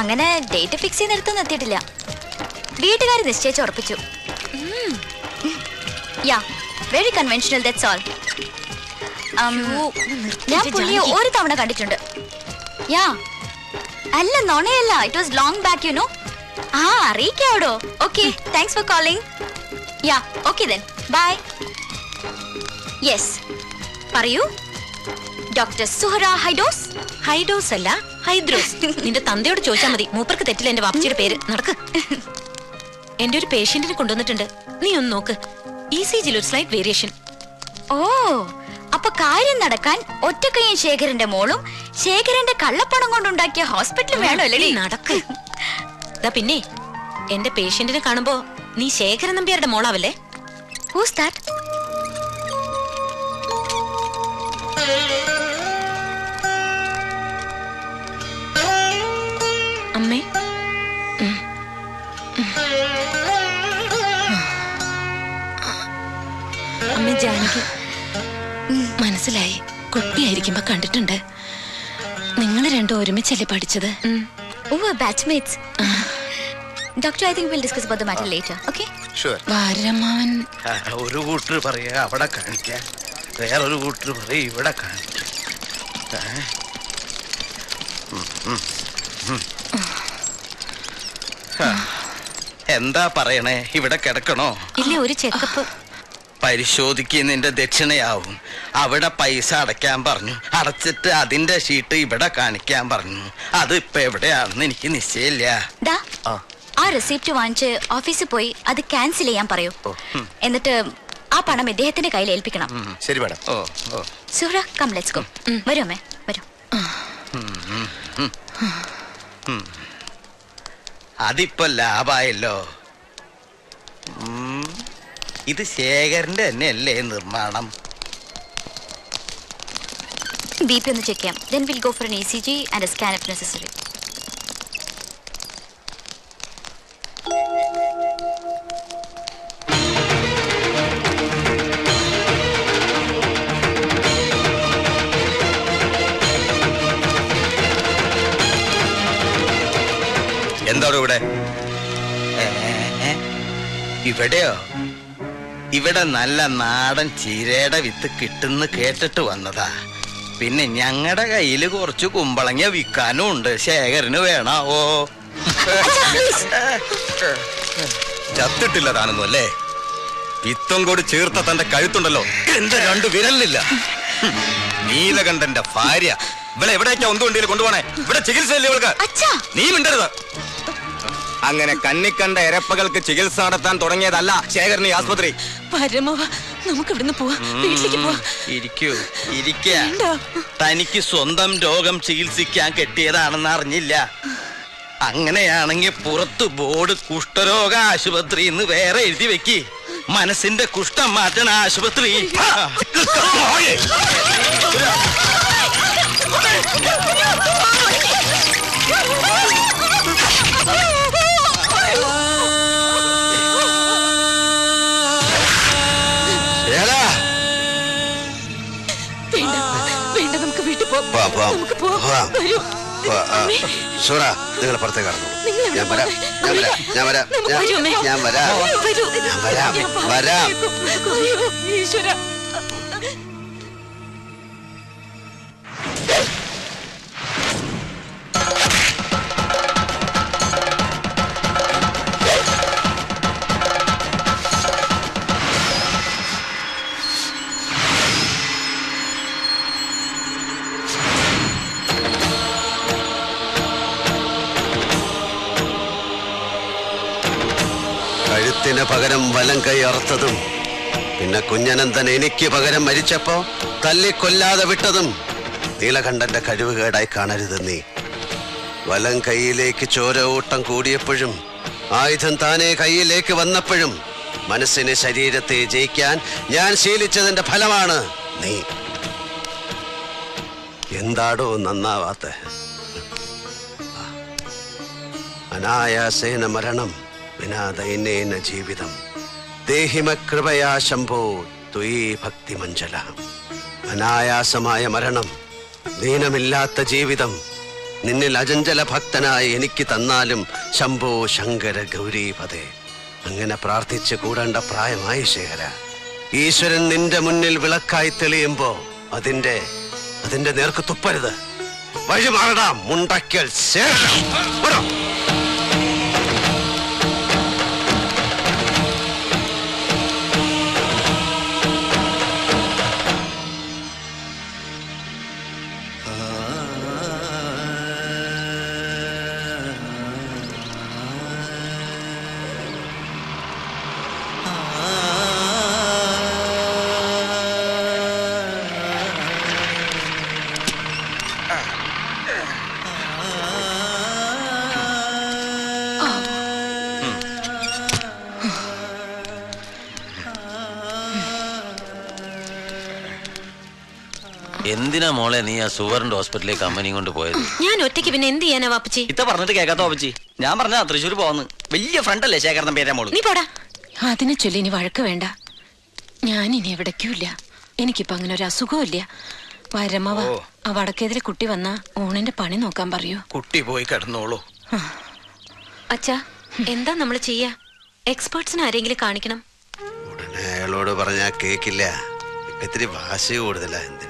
അങ്ങനെ date fix ചെയ്യുന്നിടത്തൊന്നും എത്തിയിട്ടില്ല. വീട്ടുകാർ നിശ്ചയിച്ച് ഉറപ്പിച്ചു. Yeah very conventional that's all ഞാൻ പുള്ളിയെ ഒരു തവണ കണ്ടിട്ടുണ്ട്. യാ അല്ല നോണയല്ല. It was long back you know ആ അറിയിക്കാവിടോ. Okay thanks for calling yeah okay then bye yes പറയൂ. ഡോക്ടർ സുഹറ ഹൈഡോസ് ഹൈഡോസ് അല്ല. ഹൈദ്രോസ് നിന്റെ തന്തയോട് ചോദിച്ചാൽ മതി. മൂപ്പർക്ക് തെറ്റില്ല എന്റെ വാപ്പച്ചിയുടെ പേര്. നടക്ക്. എന്റെ ഒരു പേഷ്യന്റിനെ കൊണ്ടുവന്നിട്ടുണ്ട്. നീ ഒന്ന് നോക്ക്. ഇ സി ജിയിൽ ഒരു സ്ലൈറ്റ് വേരിയേഷൻ ഓ അപ്പൊ കാര്യം നടക്കാൻ ഒറ്റക്കയ്യൻ ശേഖരന്റെ മോളും ശേഖരന്റെ കള്ളപ്പണം കൊണ്ടുണ്ടാക്കിയ ഹോസ്പിറ്റലും വേണോ അല്ലേ നടക്ക്. പിന്നെ എന്റെ പേഷ്യന്റിനെ കാണുമ്പോ നീ ശേഖരൻ നമ്പ്യാരുടെ മോളാവല്ലേ? ഹൂസ് ദാറ്റ് അമ്മേ. അമ്മ ജാനകി. മനസ്സിലായി. കുട്ടിയായിരിക്കുമ്പോ കണ്ടിട്ടുണ്ട്. നിങ്ങൾ രണ്ടും ഒരുമിച്ചല്ലേ പഠിച്ചത്? Batchmates doctor I think will discuss about the matter later okay sure വാരമാവൻ ഒരു കൂട്ടർ പറയാ അവിടെ കാണിക്കാൻ വേറൊരു കൂട്ടർ പറയാ ഇവിടെ കാണിക്കാൻ എന്താ പറയണേ? ഇവിടെ കിടക്കണോ? ഇല്ല ഒരു ചെക്കപ്പ്. പരിശോധിക്കുന്നതിന്റെ ദക്ഷിണയാവും. അവിടെ പൈസ അടയ്ക്കാൻ പറഞ്ഞു. അടച്ചിട്ട് അതിന്റെ ഷീട്ട് ഇവിടെ കാണിക്കാൻ പറഞ്ഞു. അത് ഇപ്പൊ എവിടെയാണെന്ന് എനിക്ക് നിശ്ചയില്ല ദാ ആ. റെസിപ്റ്റ് വാങ്ങിച്ച് ഓഫീസിൽ പോയി അത് ക്യാൻസൽ ചെയ്യാൻ പറയൂ. എന്നിട്ട് ആ പണം ഇദ്ദേഹത്തിന്റെ കയ്യിൽ ഏൽപ്പിക്കണം. ശരി madam. Suhra come let's go വരൂ അമ്മേ വരൂ. അതിപ്പോ ലാഭായല്ലോ. ഇത് ശേഖരന്റെ തന്നെ അല്ലേ നിർമ്മാണം? ബി പി ഒന്ന് ചെക്ക് ചെയ്യാം. Then will go for an E C G and scan if necessary എന്താണ് ഇവിടെ? ഇവിടെയോ? ഇവിടെ നല്ല നാടൻ ചീരയുടെ വിത്ത് കിട്ടുന്ന കേട്ടിട്ട് വന്നതാ. പിന്നെ ഞങ്ങളുടെ കയ്യിൽ കുറച്ച് കുമ്പളങ്ങ വിൽക്കാനും ഉണ്ട്. ശേഖരന് വേണാവോ? ചത്തിട്ടില്ല താനൊന്നും അല്ലേ? പിത്തം കൂടി ചേർത്ത തന്റെ കഴുത്തുണ്ടല്ലോ. എന്റെ രണ്ടു വിരലില്ല നീലകണ്ഠന്റെ ഭാര്യ. ഇവിടെ എവിടേക്കാ ഒന്നും കൊണ്ടുപോണേ? ഇവിടെ ചികിത്സയില്ലേ ഇവൾക്ക്? അച്ഛാ. നീ മിണ്ടരുത്. അങ്ങനെ കണ്ണിക്കണ്ട എരപ്പകൾക്ക് ചികിത്സ നടത്താൻ തുടങ്ങിയതല്ല ശേഖരൻ ഈ ആസ്പത്രി. പരമവ നമുക്ക് ഇവിടുന്ന് പോവാ. വീട്ടിലേക്ക് പോവാ. ഇരിക്കൂ ഇരിക്ക. തനിക്ക് സ്വന്തം രോഗം ചികിത്സിക്കാൻ കെട്ടിയതാണെന്ന് അറിഞ്ഞില്ല. അങ്ങനെയാണെങ്കിൽ പുറത്ത് ബോർഡ് കുഷ്ഠരോഗ ആശുപത്രി എന്ന് വേറെ എഴുതി വെക്കി. മനസ്സിന്റെ കുഷ്ഠം മാറ്റണ ആശുപത്രി. സൂറ നിങ്ങൾ പുറത്തേക്ക് കടന്നു ഞാൻ വരാം. ഞാൻ വരാം. ഞാൻ വരാം. ഞാൻ- വരൂ, ഞാൻ വരാം. വരൂ. ഈശ്വരാ. പകരം വലം കൈ പിന്നെ കുഞ്ഞനന്തൻ എനിക്ക് പകരം മരിച്ചപ്പോ തല്ലിക്കൊല്ലാതെ വിട്ടതും നീലകണ്ഠന്റെ കഴിവുകേടായി കാണരുത് നീ. വലം കൈയിലേക്ക് ചോര ഓട്ടം കൂടിയപ്പോഴും ആയുധം താനേ കൈയിലേക്ക് വന്നപ്പോഴും മനസ്സിനെ ശരീരത്തെ ജയിക്കാൻ ഞാൻ ശീലിച്ചതിന്റെ ഫലമാണ് നീ. എന്താടോ നന്നാവാത്ത? അനായാസേന മരണം. വിനാ ദൈന്യേന ജീവിതം. ദേഹിമകൃപയാ ശംഭോ ത്വയീ ഭക്തിമഞ്ജല. അനായാസമായ മരണം ദീനമില്ലാത്ത ജീവിതം. നിന്നിൽ അജഞ്ചല ഭക്തനായി എനിക്ക് തന്നാലും ശംഭോ ശങ്കര ഗൗരീപതേ അങ്ങനെ പ്രാർത്ഥിച്ച് കൂടേണ്ട പ്രായമായി ശേഖര. ഈശ്വരൻ നിന്റെ മുന്നിൽ വിളക്കായി തെളിയുമ്പോ അതിന്റെ അതിന്റെ നേർക്ക് തുപ്പരുത്. വഴി മാറടാ മുണ്ടക്കൽ ശേഖരം. എന്തിനാ മോളെ നീ ആ സുവറിന്റെ ഹോസ്പിറ്റലിലേക്ക് അമ്മനെയും കൊണ്ട് പോയത്? ഞാൻ ഒറ്റയ്ക്ക് പിന്നെ എന്ത് ചെയ്യാനാ വാപ്പച്ചി? ഇത്ത പറഞ്ഞിട്ട് കേൾക്കാത്ത വാപ്പച്ചി. ഞാൻ പറഞ്ഞാ തൃശ്ശൂർ പോവാന്ന്. വലിയ ഫ്രണ്ട് അല്ലേ ശേഖരൻ പേരാ മോൾ? നീ പോടാ. അതിനെ ചൊല്ലി ഇനി വഴക്ക് വേണ്ട. ഞാൻ ഇനി എവിടേക്കുമില്ല എനിക്കിപ്പോ അങ്ങനെ ഒരു അസുഖമില്ല വരമ്മവ ആ വടക്കേതിരെ കുട്ടി വന്ന ഓണിന്റെ പണി നോക്കാൻ പറയൂ. കുട്ടി പോയി കിടന്നോളൂ. അച്ഛാ എന്താ നമ്മൾ ചെയ്യാ? എക്സ്പേർട്സിന് ആരെങ്കിലും കാണിക്കണം. ഉടനെ അയാളോട് പറഞ്ഞാ കേക്കില്ല. ഇത്തിരി വാശി കൂടുതലാ എന്തിനും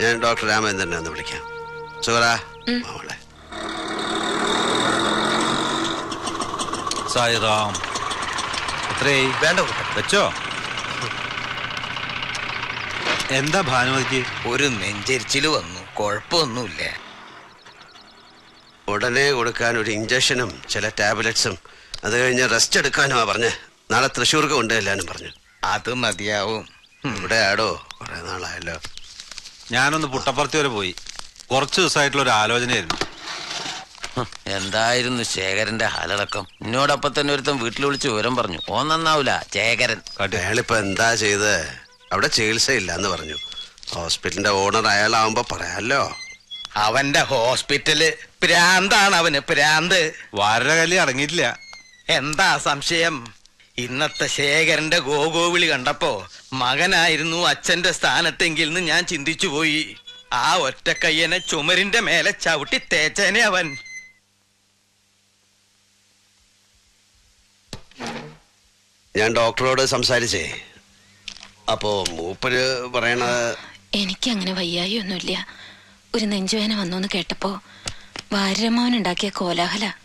ഞാൻ ഡോക്ടർ രാമചന്ദ്രനെ ഒന്ന് വിളിക്കാം. സുഹറ മോളെ. സായിറാം അത്രേ വേണ്ട വെച്ചോ? എന്താ ഭാനുമതിക്ക് ഒരു നെഞ്ചരിച്ചിൽ വന്നു. കുഴപ്പമൊന്നുമില്ല. ഉടനെ കൊടുക്കാൻ ഒരു ഇഞ്ചക്ഷനും ചില ടാബ്ലറ്റ്സും. അത് കഴിഞ്ഞ് റെസ്റ്റ് എടുക്കാനുമാ പറഞ്ഞ്. നാളെ തൃശ്ശൂർക്ക് കൊണ്ടുചെല്ലാനും പറഞ്ഞു. അത് മതിയാവും. ഇവിടെ ആടോ? കുറെ നാളായല്ലോ. ഞാനൊന്ന് പുട്ടപ്പുറത്തി വരെ പോയി. കുറച്ച് ദിവസമായിട്ടുള്ള ഒരു ആലോചനയായിരുന്നു. എന്തായിരുന്നു ശേഖരന്റെ ഹലടക്കം എന്നോടൊപ്പം തന്നെ ഒരുത്തൻ വീട്ടിൽ വിളിച്ച് വിവരം പറഞ്ഞു. ഓ നന്നാവൂല ശേഖരൻ. അയാളിപ്പോ എന്താ ചെയ്ത്? അവിടെ ചികിത്സയില്ല എന്ന് പറഞ്ഞു. ഹോസ്പിറ്റലിന്റെ ഓണർ അയാളാവുമ്പോ പറയാലോ. അവന്റെ ഹോസ്പിറ്റൽ പ്രാന്താണ് അവന് പ്രാന്ത്. വാരകലി കല്ലി അടങ്ങിയിട്ടില്ല. എന്താ സംശയം? ഇന്നത്തെ ശേഖരന്റെ ഗോഗോവിളി കണ്ടപ്പോ മകനായിരുന്നു അച്ഛന്റെ സ്ഥാനത്തെങ്കിൽ എന്ന് ഞാൻ ചിന്തിച്ചു പോയി. ആ ഒറ്റക്കയ്യനെ ചുമരിന്റെ മേലെ ചവിട്ടി തേച്ചേനെ അവൻ. ഞാൻ ഡോക്ടറോട് സംസാരിച്ചേ. അപ്പോ മൂപ്പര് പറയണ എനിക്ക് അങ്ങനെ വയ്യായി ഒന്നുമില്ല ഒരു നെഞ്ചുവേന വന്നു കേട്ടപ്പോ വാര്യമാവൻ ഉണ്ടാക്കിയ കോലാഹല.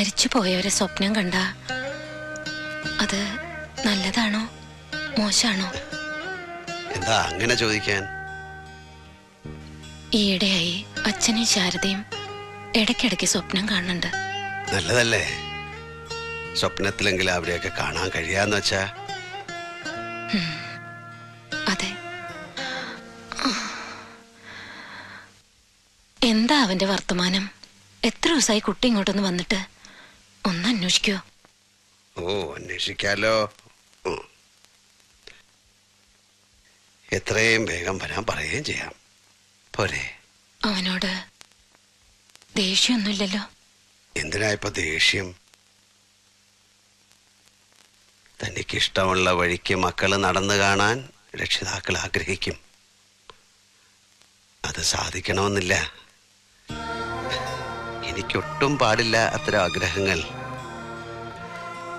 മരിച്ചു പോയവരെ സ്വപ്നം കണ്ട. അത് നല്ലതാണോ? മോശാണോ? എന്താ അങ്ങനെ ചോദിക്കാൻ? ഈയിടെയായി അച്ഛനും ശാരദയും ഇടയ്ക്കിടയ്ക്ക് സ്വപ്നം കാണുന്നുണ്ട്. നല്ലതല്ലേ? സ്വപ്നത്തിലെങ്കിലും അവരെയൊക്കെ കാണാൻ കഴിയാന്ന് വെച്ചാ? അതെ. എന്താ അവന്റെ വർത്തമാനം? എത്ര ദിവസമായി കുട്ടി ഇങ്ങോട്ടൊന്ന് വന്നിട്ട്? അന്വേഷിക്കോ. ഓ അന്വേഷിക്കാലോ. എത്രയും വേഗം വരാൻ പറയുകയും ചെയ്യാം. പോരെ. അവനോട് ദേഷ്യമൊന്നുമില്ലല്ലോ. എന്തിനാ ഇപ്പൊ ദേഷ്യം? തനിക്ക് ഇഷ്ടമുള്ള വഴിക്ക് മക്കൾ നടന്നു കാണാൻ രക്ഷിതാക്കൾ ആഗ്രഹിക്കും. അത് സാധിക്കണമെന്നില്ല. എനിക്കൊട്ടും പാടില്ല അത്തരം ആഗ്രഹങ്ങൾ.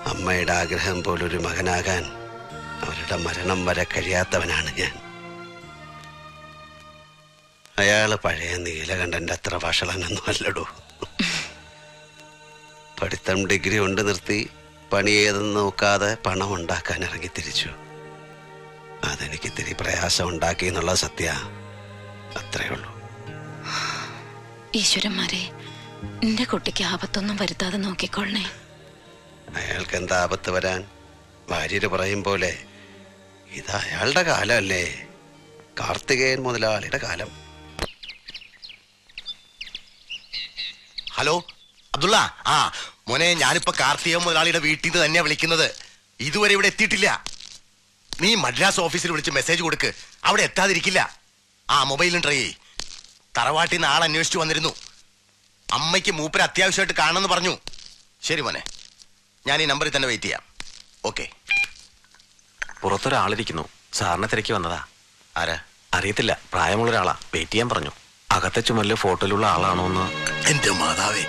അമ്മയുടെ ആഗ്രഹം പോലൊരു മകനാകാൻ അവരുടെ മരണം വരെ കഴിയാത്തവനാണ് ഞാൻ. അയാൾ പഴയ നീലകണ്ഠന്റെ അത്ര വഷളനൊന്നും അല്ലടൂ. പഠിത്തം ഡിഗ്രി കൊണ്ട് നിർത്തി പണി ഏതെന്ന് നോക്കാതെ പണം ഉണ്ടാക്കാൻ ഇറങ്ങി തിരിച്ചു. അതെനിക്ക് ഇത്തിരി പ്രയാസം ഉണ്ടാക്കി എന്നുള്ള സത്യ. അത്രേ ഉള്ളൂ. ഈശ്വരന്മാരെ എന്റെ കുട്ടിക്ക് ആപത്തൊന്നും വരുത്താതെ നോക്കിക്കൊള്ളണേ. അയാൾക്ക് എന്താ ആപത്ത് വരാൻ? ഭാര്യര് പറയും പോലെ ഇത് അയാളുടെ കാലമല്ലേ? കാർത്തികേയൻ മുതലാളിയുടെ കാലം. ഹലോ അബ്ദുള്ള ആ മോനെ ഞാനിപ്പോ കാർത്തികേയൻ മുതലാളിയുടെ വീട്ടിൽ നിന്ന് തന്നെയാ വിളിക്കുന്നത്. ഇതുവരെ ഇവിടെ എത്തിയിട്ടില്ല. നീ മദ്രാസ് ഓഫീസിൽ വിളിച്ച് മെസ്സേജ് കൊടുക്ക്. അവിടെ എത്താതിരിക്കില്ല. ആ മൊബൈലും ട്രൈ തറവാട്ടിൽ നിന്ന് ആൾ അന്വേഷിച്ചു വന്നിരുന്നു. അമ്മയ്ക്ക് മൂപ്പര് അത്യാവശ്യമായിട്ട് കാണണമെന്ന് പറഞ്ഞു. ശരി മോനെ. ഞാൻ ഈ നമ്പറിൽ തന്നെ വെയിറ്റ് ചെയ്യാം. ഓക്കെ. പുറത്തൊരാളിരിക്കുന്നു. സാറിനെ തിരക്കി വന്നതാ. ആരാ? അറിയത്തില്ല. പ്രായമുള്ള ഒരാളാ വെയിറ്റ് ചെയ്യാൻ പറഞ്ഞു. അകത്തെ ചുമലിലെ ഫോട്ടോയിലുള്ള ആളാണോ എന്ന്. എന്റെ മാതാവേ.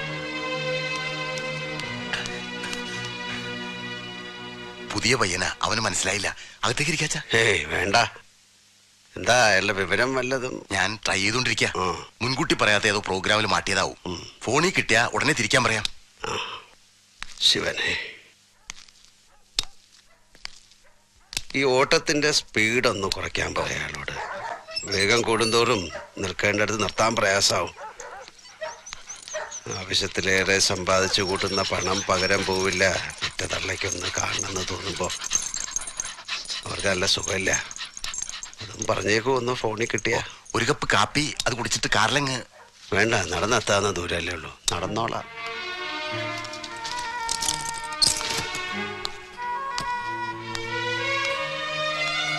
പുതിയ പയ്യനാ. അവന് മനസ്സിലായില്ല. അകത്തേക്ക് ഇരിക്കാച്ച. ഏയ് വേണ്ട. എന്താ എല്ലാ വിവരം വല്ലതും? ഞാൻ ട്രൈ ചെയ്തോണ്ടിരിക്കുക മുൻകൂട്ടി പറയാത്ത ഏതോ പ്രോഗ്രാമിൽ മാറ്റിയതാവും. ഫോണിൽ കിട്ടിയാ ഉടനെ തിരിക്കാൻ പറയാം. ശിവനെ. ഈ ഓട്ടത്തിന്റെ സ്പീഡ് ഒന്ന് കുറയ്ക്കാൻ പറയാളോട് വേഗം കൂടുന്തോറും നിൽക്കേണ്ടടുത്ത് നിർത്താൻ പ്രയാസാവും. ആവശ്യത്തിലേറെ സമ്പാദിച്ചു കൂട്ടുന്ന പണം പകരം പോവില്ല. പിറ്റ തള്ളയ്ക്കൊന്ന് കാണണമെന്ന് തോന്നുമ്പോൾ അവർക്ക് നല്ല സുഖമില്ല. അതും പറഞ്ഞേക്കും ഒന്ന് ഫോണിൽ കിട്ടിയ. ഒരു കപ്പ് കാപ്പി അത് കുടിച്ചിട്ട് കാറിലങ്ങ്. വേണ്ട നടന്നെത്താവുന്ന ദൂരമല്ലേ ഉള്ളൂ. നടന്നോളാം.